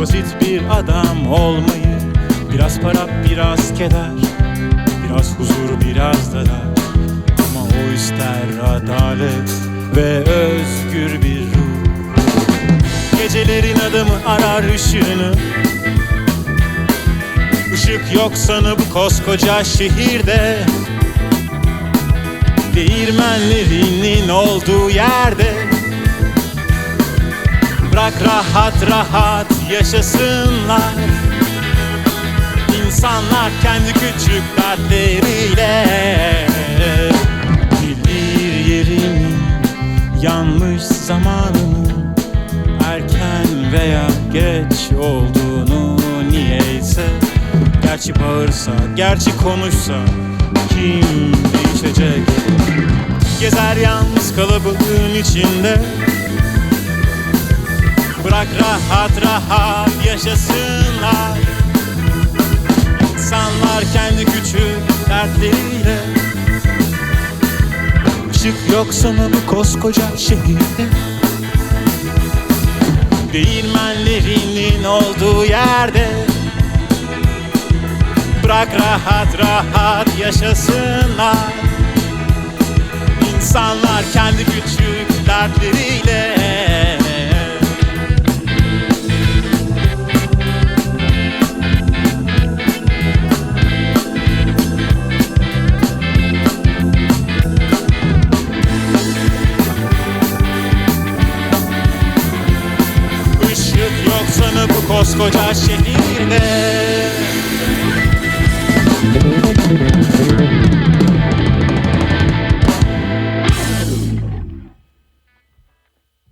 Basit bir adam olmayı Biraz para biraz keder. Biraz huzur biraz da dert Ama o ister adalet Ve özgür bir ruh. Gecelerin adamı arar ışığını. Işık yok sana bu koskoca şehirde. Değirmenlerinin olduğu yerde Bırak rahat rahat yaşasınlar. İnsanlar kendi küçük dertleriyle Bilir yerimin yanlış zamanını Erken veya geç olduğunu niyeyse Gerçi bağırsa, gerçi konuşsa Kim değişecek Gezer yalnız kalabalığın içinde Bırak rahat rahat yaşasınlar. İnsanlar kendi küçük dertleriyle. Işık yok sana bu koskoca şehirde. Değirmenlerinin olduğu yerde. Bırak rahat rahat yaşasınlar. İnsanlar kendi küçük dertleriyle koskoca şehirde